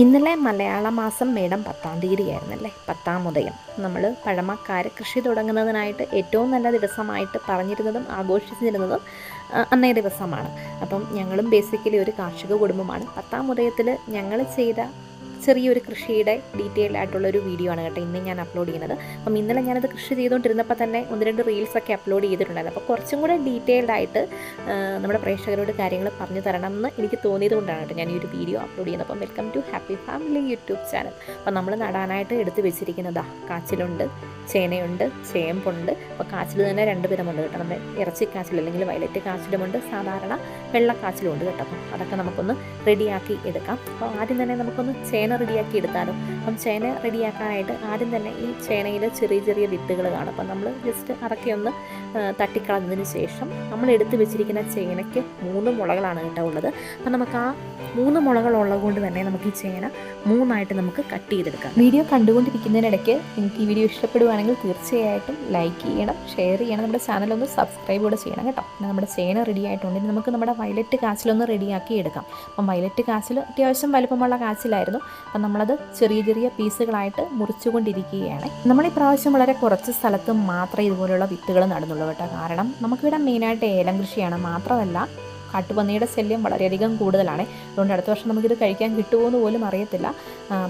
ഇന്നലെ മലയാള മാസം മേടം പത്താം തീയതി ആയിരുന്നല്ലേ പത്താം ഉദയം. നമ്മൾ പഴമക്കാർ കൃഷി തുടങ്ങുന്നതിനായിട്ട് ഏറ്റവും നല്ല ദിവസമായിട്ട് പറഞ്ഞിരുന്നതും ആഘോഷിച്ചിരുന്നതും അന്നേ ദിവസമാണ്. അപ്പം ഞങ്ങളും ബേസിക്കലി ഒരു കാർഷിക കുടുംബമാണ്. പത്താം ഉദയത്തിൽ ഞങ്ങൾ ചെയ്ത ചെറിയൊരു കൃഷിയുടെ ഡീറ്റെയിൽ ആയിട്ടുള്ളൊരു വീഡിയോ ആണ് കേട്ടോ ഇന്ന് ഞാൻ അപ്ലോഡ് ചെയ്യുന്നത്. അപ്പം ഇന്നലെ ഞാനത് കൃഷി ചെയ്തുകൊണ്ടിരുന്നപ്പോൾ തന്നെ ഒന്ന് രണ്ട് റീൽസൊക്കെ അപ്ലോഡ് ചെയ്തിട്ടുണ്ടായിരുന്നു. അപ്പോൾ കുറച്ചും കൂടെ ഡീറ്റെയിൽഡ് ആയിട്ട് നമ്മുടെ പ്രേക്ഷകരോട് കാര്യങ്ങൾ പറഞ്ഞു തരണം എന്ന് എനിക്ക് തോന്നിയത് കൊണ്ടാണ് കേട്ടോ ഞാൻ ഈ ഒരു വീഡിയോ അപ്ലോഡ് ചെയ്യുന്നത്. അപ്പം welcome to happy family YouTube channel അപ്പം നമ്മൾ നടാനായിട്ട് എടുത്ത് വെച്ചിരിക്കുന്നതാ കാച്ചിലുണ്ട് ചേനയുണ്ട് ചേമ്പുണ്ട്. അപ്പോൾ കാച്ചിൽ തന്നെ രണ്ട് വിധമുണ്ട് കേട്ടോ. നമ്മുടെ ഇറച്ചി കാച്ചിൽ അല്ലെങ്കിൽ വയലറ്റ് കാച്ചിലുമുണ്ട് സാധാരണ വെള്ളക്കാച്ചിലുമുണ്ട് കേട്ടോ. അപ്പം അതൊക്കെ നമുക്കൊന്ന് റെഡിയാക്കി എടുക്കാം. അപ്പോൾ ആദ്യം തന്നെ നമുക്കൊന്ന് ചേന റെഡിയാക്കി എടുത്താലോ അപ്പം ചേന റെഡിയാക്കാനായിട്ട് ആദ്യം തന്നെ ഈ ചേനയിൽ ചെറിയ ചെറിയ വിത്തുകൾ കാണും. അപ്പം നമ്മൾ ജസ്റ്റ് അറക്കി ഒന്ന് തട്ടിക്കളഞ്ഞതിന് ശേഷം നമ്മൾ എടുത്തു വെച്ചിരിക്കുന്ന ചേനയ്ക്ക് മൂന്ന് മുളകളാണ് കേട്ടോ ഉള്ളത്. അപ്പം നമുക്ക് ആ മൂന്ന് മുളകളുള്ളത് കൊണ്ട് തന്നെ നമുക്ക് ഈ ചേന മൂന്നായിട്ട് നമുക്ക് കട്ട് ചെയ്തെടുക്കാം. വീഡിയോ കണ്ടുകൊണ്ടിരിക്കുന്നതിനിടയ്ക്ക് നിങ്ങൾക്ക് ഈ വീഡിയോ ഇഷ്ടപ്പെടുവാണെങ്കിൽ തീർച്ചയായിട്ടും ലൈക്ക് ചെയ്യണം ഷെയർ ചെയ്യണം നമ്മുടെ ചാനലൊന്ന് സബ്സ്ക്രൈബ് കൂടെ ചെയ്യണം കേട്ടോ. നമ്മുടെ ചേന റെഡി ആയിട്ടുണ്ട് നമുക്ക് നമ്മുടെ വയലറ്റ് കാച്ചിലൊന്ന് റെഡിയാക്കി എടുക്കാം. അപ്പം വയലറ്റ് കാച്ചിൽ അത്യാവശ്യം വലുപ്പമുള്ള കാച്ചിലായിരുന്നു. അപ്പം നമ്മളത് ചെറിയ ചെറിയ പീസുകളായിട്ട് മുറിച്ചുകൊണ്ടിരിക്കുകയാണ്. നമ്മൾ ഈ പ്രാവശ്യം വളരെ കുറച്ച് സ്ഥലത്ത് മാത്രമേ ഇതുപോലെയുള്ള വിത്തുകൾ നടന്നുള്ളൂ കേട്ടോ. കാരണം നമുക്കിവിടെ മെയിനായിട്ട് ഏലം കൃഷിയാണ് മാത്രമല്ല കാട്ടുപന്നിയുടെ ശല്യം വളരെയധികം കൂടുതലാണ്. അതുകൊണ്ട് അടുത്ത വർഷം നമുക്കിത് കഴിക്കാൻ കിട്ടുമോ പോലും അറിയത്തില്ല.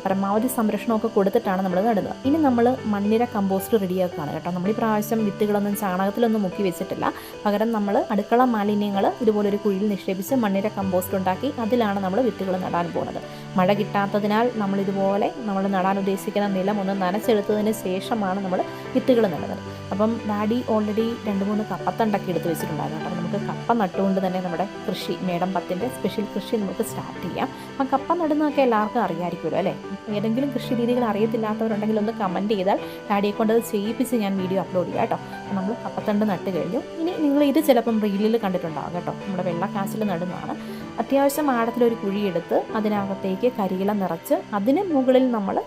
പരമാവധി സംരക്ഷണമൊക്കെ കൊടുത്തിട്ടാണ് നമ്മൾ നടുന്നത്. ഇനി നമ്മൾ മണ്ണിര കമ്പോസ്റ്റ് റെഡിയാക്കുകയാണ് കേട്ടോ. നമ്മൾ ഈ പ്രാവശ്യം വിത്തുകളൊന്നും ചാണകത്തിലൊന്നും മുക്കി വെച്ചിട്ടില്ല. പകരം നമ്മൾ അടുക്കള മാലിന്യങ്ങൾ ഇതുപോലൊരു കുഴിയിൽ നിക്ഷേപിച്ച് മണ്ണിര കമ്പോസ്റ്റ് ഉണ്ടാക്കി അതിലാണ് നമ്മൾ വിത്തുകൾ നടാൻ പോകുന്നത്. മഴ കിട്ടാത്തതിനാൽ നമ്മൾ ഇതുപോലെ നമ്മൾ നടാൻ ഉദ്ദേശിക്കുന്ന നിലം ഒന്ന് നനച്ചെടുത്തതിന് ശേഷമാണ് നമ്മൾ വിത്തുകൾ നടുന്നത്. അപ്പം ഡാഡി ഓൾറെഡി രണ്ട് മൂന്ന് കപ്പത്തണ്ടൊക്കെ എടുത്ത് വെച്ചിട്ടുണ്ടായിരുന്നു കേട്ടോ. നമുക്ക് കപ്പ നട്ടുകൊണ്ട് തന്നെ നമ്മുടെ കൃഷി മേടം പത്തിന്റെ സ്പെഷ്യൽ കൃഷി നമുക്ക് സ്റ്റാർട്ട് ചെയ്യാം. അപ്പം കപ്പ നടുന്നതൊക്കെ എല്ലാവർക്കും അറിയാമായിരിക്കുമല്ലോ അല്ലേ? ഏതെങ്കിലും കൃഷി രീതികൾ അറിയത്തില്ലാത്തവരുണ്ടെങ്കിൽ ഒന്ന് കമന്റ് ചെയ്താൽ ഡാഡിയെ കൊണ്ട് അത് ചെയ്യിപ്പിച്ച് ഞാൻ വീഡിയോ അപ്ലോഡ് ചെയ്യാം കേട്ടോ. നമ്മൾ കപ്പത്തണ്ട് നട്ട് കഴിഞ്ഞു. ഇനി നിങ്ങൾ ഇത് ചിലപ്പം റീലിൽ കണ്ടിട്ടുണ്ടാകും കേട്ടോ. നമ്മുടെ വെള്ള കാശിൽ നടുന്നതാണ്. അത്യാവശ്യം ആഴത്തിലൊരു കുഴിയെടുത്ത് അതിനകത്തേക്ക് കരിയില നിറച്ച് അതിന് മുകളിൽ നമ്മൾ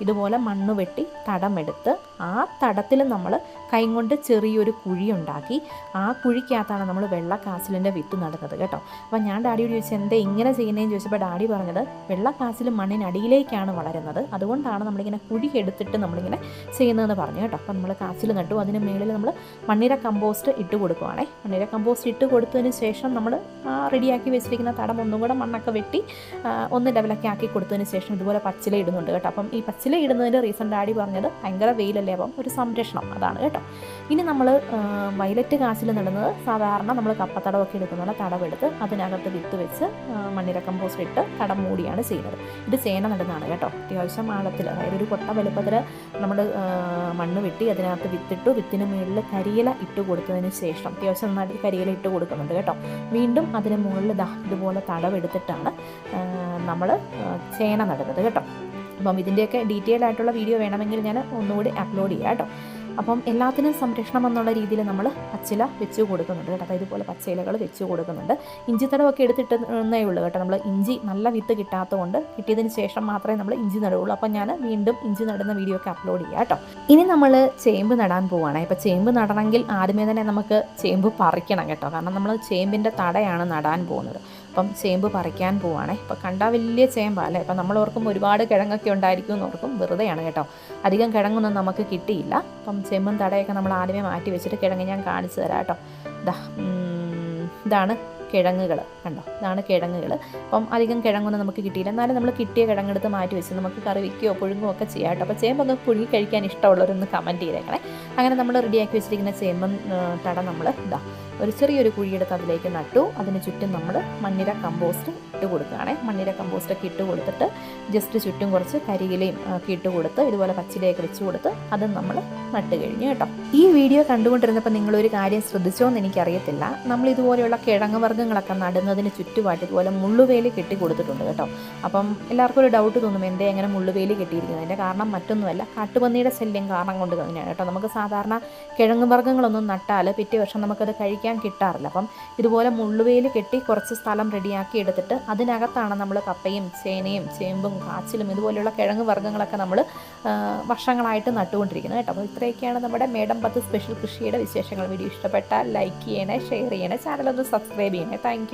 ഇതുപോലെ മണ്ണ് വെട്ടി തടമെടുത്ത് ആ തടത്തിൽ നമ്മൾ കൈകൊണ്ട് ചെറിയൊരു കുഴി ഉണ്ടാക്കി ആ കുഴിക്കകത്താണ് നമ്മൾ വെള്ള കാസിലിന്റെ വിത്ത് നടുന്നത് കേട്ടോ. അപ്പോൾ ഞാൻ ഡാഡിയോട് ചോദിച്ചത് എന്താ ഇങ്ങനെ ചെയ്യുന്നതെന്ന് ചോദിച്ചപ്പോൾ ഡാഡി പറഞ്ഞത് വെള്ള കാസിൽ മണ്ണിനടിയിലേക്കാണ് വളരുന്നത്. അതുകൊണ്ടാണ് നമ്മളിങ്ങനെ കുഴി എടുത്തിട്ട് നമ്മളിങ്ങനെ ചെയ്യുന്നതെന്ന് പറഞ്ഞു കേട്ടോ. അപ്പോൾ നമ്മൾ കാസിൽ നട്ടു. അതിന് മുകളിൽ നമ്മൾ മണ്ണിര കമ്പോസ്റ്റ് ഇട്ട് കൊടുക്കുവാണേ. മണ്ണിര കമ്പോസ്റ്റ് ഇട്ട് കൊടുത്തതിന് ശേഷം നമ്മൾ റെഡിയാക്കി വെച്ചിരിക്കുന്ന തടം ഒന്നും കൂടെ മണ്ണൊക്കെ വെട്ടി ഒന്ന് ലെവലൊക്കെ ആക്കി കൊടുത്തതിന് ശേഷം ഇതുപോലെ പച്ചില ഇടുന്നുണ്ട് കേട്ടോ. അപ്പം ഈ പച്ചില ഇടുന്നതിന്റെ റീസൺ ഡാഡി പറഞ്ഞത് ഭയങ്കര വെയിലല്ലേ അപ്പം ഒരു സംരക്ഷണം. അതാണ് കേട്ടോ. ഇനി നമ്മൾ വയലറ്റ് കാശിൽ നടുന്നത് സാധാരണ നമ്മൾ കപ്പത്തടവൊക്കെ എടുക്കുന്ന തടവെടുത്ത് അതിനകത്ത് വിത്ത് വെച്ച് മണ്ണിര കമ്പോസ്റ്റ് ഇട്ട് തടം മൂടിയാണ് ചെയ്യുന്നത്. ഇത് ചേന നടുന്നതാണ് കേട്ടോ. അത്യാവശ്യം ആഴത്തിൽ അതായത് ഒരു കൊട്ട വലുപ്പത്തിൽ നമ്മൾ മണ്ണ് വെട്ടി അതിനകത്ത് വിത്തിട്ടു വിത്തിന് മുകളിൽ കരിയില ഇട്ട് കൊടുത്തതിന് ശേഷം അത്യാവശ്യം നന്നായിട്ട് കരിയില ഇട്ട് കൊടുക്കുന്നുണ്ട് കേട്ടോ. വീണ്ടും അതിന് മുകളിൽ ദാ ഇതുപോലെ തടവെടുത്തിട്ടാണ് നമ്മൾ ചേന നടുന്നത് കേട്ടോ. അപ്പം ഇതിന്റെയൊക്കെ ഡീറ്റെയിൽ ആയിട്ടുള്ള വീഡിയോ വേണമെങ്കിൽ ഞാൻ ഒന്നുകൂടി അപ്ലോഡ് ചെയ്യാം കേട്ടോ. അപ്പം എല്ലാത്തിനും സംരക്ഷണം എന്നുള്ള രീതിയിൽ നമ്മൾ പച്ചില വെച്ച് കൊടുക്കുന്നുണ്ട് കേട്ടോ. അതായത് ഇതുപോലെ പച്ചിലകൾ വെച്ച് കൊടുക്കുന്നുണ്ട്. ഇഞ്ചി തടവൊക്കെ എടുത്തിട്ടേ ഉള്ളൂ കേട്ടോ. നമ്മൾ ഇഞ്ചി നല്ല വിത്ത് കിട്ടാത്തതുകൊണ്ട് കിട്ടിയതിന് ശേഷം മാത്രമേ നമ്മൾ ഇഞ്ചി നടുകയുള്ളൂ. അപ്പം ഞാൻ വീണ്ടും ഇഞ്ചി നടുന്ന വീഡിയോ ഒക്കെ അപ്ലോഡ് ചെയ്യാം കേട്ടോ. ഇനി നമ്മൾ ചേമ്പ് നടാൻ പോവുകയാണ്. ഇപ്പോൾ ചേമ്പ് നടണമെങ്കിൽ ആദ്യമേ തന്നെ നമുക്ക് ചേമ്പ് പറിക്കണം കേട്ടോ. കാരണം നമ്മൾ ചേമ്പിന്റെ തടയാണ് നടാൻ പോകുന്നത്. അപ്പം ചേമ്പ് പറിക്കാൻ പോവാണേ. ഇപ്പം കണ്ടാൽ വലിയ ചേമ്പാണ് അല്ലേ? അപ്പം നമ്മൾ ഓർക്കും ഒരുപാട് കിഴങ്ങൊക്കെ ഉണ്ടായിരിക്കും എന്ന് ഓർക്കും. വെറുതെയാണ് കേട്ടോ. അധികം കിഴങ്ങൊന്നും നമുക്ക് കിട്ടിയില്ല. അപ്പം ചെമ്പും തടയൊക്കെ നമ്മൾ ആദ്യമേ മാറ്റി വെച്ചിട്ട് കിഴങ്ങ് ഞാൻ കാണിച്ചു തരാം കേട്ടോ. ഇതാ ഇതാണ് കിഴങ്ങുകൾ കണ്ടോ? ഇതാണ് കിഴങ്ങുകൾ അപ്പം അധികം കിഴങ്ങൊന്നും നമുക്ക് കിട്ടിയില്ല. എന്നാലും നമ്മൾ കിട്ടിയ കിഴങ്ങെടുത്ത് മാറ്റി വെച്ച് നമുക്ക് കറി വയ്ക്കുകയോ പുഴുങ്ങുകയോ ഒക്കെ ചെയ്യാം കേട്ടോ. അപ്പോൾ ചേമ്പൊക്കെ പുഴുങ്ങി കഴിക്കാൻ ഇഷ്ടമുള്ളവരൊന്ന് കമന്റ് ചെയ്തേക്കണേ. അങ്ങനെ നമ്മൾ റെഡിയാക്കി വെച്ചിരിക്കുന്ന ചേമ്പൻ തട നമ്മൾ ഇതാ ഒരു ചെറിയൊരു കുഴിയെടുത്ത് അതിലേക്ക് നട്ടു. അതിന് ചുറ്റും നമ്മൾ മണ്ണിര കമ്പോസ്റ്റ് ഇട്ട് കൊടുക്കുകയാണേ. മണ്ണിര കമ്പോസ്റ്റൊക്കെ ഇട്ട് കൊടുത്തിട്ട് ജസ്റ്റ് ചുറ്റും കുറച്ച് കരിയിലയും ഒക്കെ ഇട്ട് കൊടുത്ത് ഇതുപോലെ പച്ചിലയൊക്കെ വെച്ച് കൊടുത്ത് അതും നമ്മൾ നട്ട് കഴിഞ്ഞു കേട്ടോ. ഈ വീഡിയോ കണ്ടുകൊണ്ടിരുന്നപ്പോൾ നിങ്ങളൊരു കാര്യം ശ്രദ്ധിച്ചോ എന്ന് എനിക്കറിയത്തില്ല. നമ്മൾ ഇതുപോലെയുള്ള കിഴങ്ങ് വർഗങ്ങളൊക്കെ നടുന്നതിന് ചുറ്റുപാട്ട് ഇതുപോലെ മുള്ളുവേലി കെട്ടി കൊടുത്തിട്ടുണ്ട് കേട്ടോ. അപ്പം എല്ലാവർക്കും ഒരു ഡൗട്ട് തോന്നും എന്തേ എങ്ങനെ മുള്ളുവേലി കെട്ടിയിരിക്കുന്നതിന്റെ കാരണം മറ്റൊന്നുമല്ല കാട്ടുപന്നിയുടെ ശല്യം കാരണം കൊണ്ട് തന്നെയാണ് കേട്ടോ. നമുക്ക് സാധാരണ കിഴങ്ങ് വർഗങ്ങളൊന്നും നട്ടാൽ പിറ്റേ വർഷം നമുക്കത് കഴിക്കാൻ കിട്ടാറില്ല. അപ്പം ഇതുപോലെ മുള്ളുവേലി കെട്ടി കുറച്ച് സ്ഥലം റെഡിയാക്കി എടുത്തിട്ട് അതിനകത്താണ് നമ്മൾ കപ്പയും ചേനയും ചേമ്പും കാച്ചിലും ഇതുപോലെയുള്ള കിഴങ്ങ് വർഗങ്ങളൊക്കെ നമ്മൾ വർഷങ്ങളായിട്ട് നട്ടുകൊണ്ടിരിക്കുന്നത് കേട്ടോ. അപ്പോൾ ഇത്രയൊക്കെയാണ് നമ്മുടെ മേഡം പത്ത് സ്പെഷ്യൽ കൃഷിയുടെ വിശേഷങ്ങൾ. വീഡിയോ ഇഷ്ടപ്പെട്ടാൽ ലൈക്ക് ചെയ്യണേ ഷെയർ ചെയ്യണേ ചാനലൊന്ന് സബ്സ്ക്രൈബ് ചെയ്യണേ. താങ്ക്